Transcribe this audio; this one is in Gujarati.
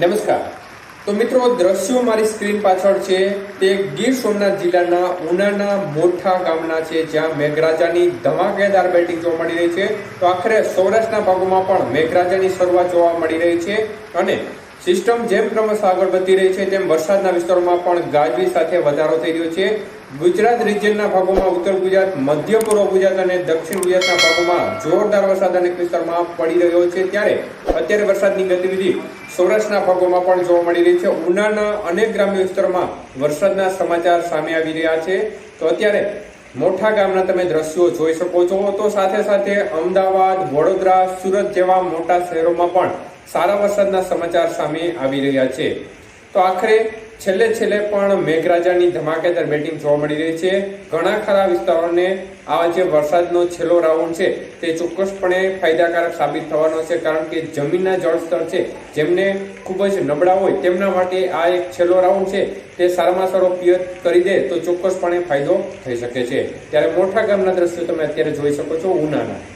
નમસ્કાર. તો મિત્રો, દ્રશ્યો મારી સ્ક્રીન પાછળ છે. તે ગીર સોમનાથ જિલ્લાના ઉનાના મોઠા ગામના છે, જ્યાં મેઘરાજાની ધમાકેદાર બેટિંગ જોવા મળી રહી છે. તો આખરે સૌરાષ્ટ્રના ભાગોમાં પણ મેઘરાજાની શરૂઆત જોવા મળી રહી છે અને સિસ્ટમ જેમ ક્રમશ આગળ વધી રહી છે, તેમ વરસાદના વિસ્તારોમાં પણ ગાજવી સાથે વધારો થઈ રહ્યો છે. ગુજરાત રિજિયનના ભાગોમાં ઉત્તર ગુજરાત, મધ્ય પૂર્વ ગુજરાત અને દક્ષિણ ગુજરાતના ભાગોમાં જોરદાર વરસાદ અનેક વિસ્તારમાં પડી રહ્યો છે. ત્યારે અત્યારે વરસાદની ગતિવિધિ સૌરાષ્ટ્રના ભાગોમાં પણ જોવા મળી રહી છે. ઉનાના અનેક ગ્રામ્ય વિસ્તારોમાં વરસાદના સમાચાર સામે આવી રહ્યા છે. તો અત્યારે મોટા ગામના તમે દ્રશ્યો જોઈ શકો છો. તો સાથે સાથે અમદાવાદ, વડોદરા, સુરત જેવા મોટા શહેરોમાં પણ સારા વરસાદના સમાચાર સામે આવી રહ્યા છે. તો આખરે છેલ્લે છેલ્લે પણ મેઘરાજાની ધમાકેદાર બેટિંગ જોવા મળી રહી છે. ઘણા ખરા વિસ્તારોને આ જે વરસાદનો છેલ્લો રાઉન્ડ છે, તે ચોક્કસપણે ફાયદાકારક સાબિત થવાનો છે, કારણ કે જમીનના જળસ્તર છે, જેમને ખૂબ જ નબળા હોય તેમના માટે આ એક છેલ્લો રાઉન્ડ છે. તે સારામાં સારો પિયત કરી દે તો ચોક્કસપણે ફાયદો થઈ શકે છે. ત્યારે મોટા ગામના દ્રશ્યો તમે અત્યારે જોઈ શકો છો. ઉનાના.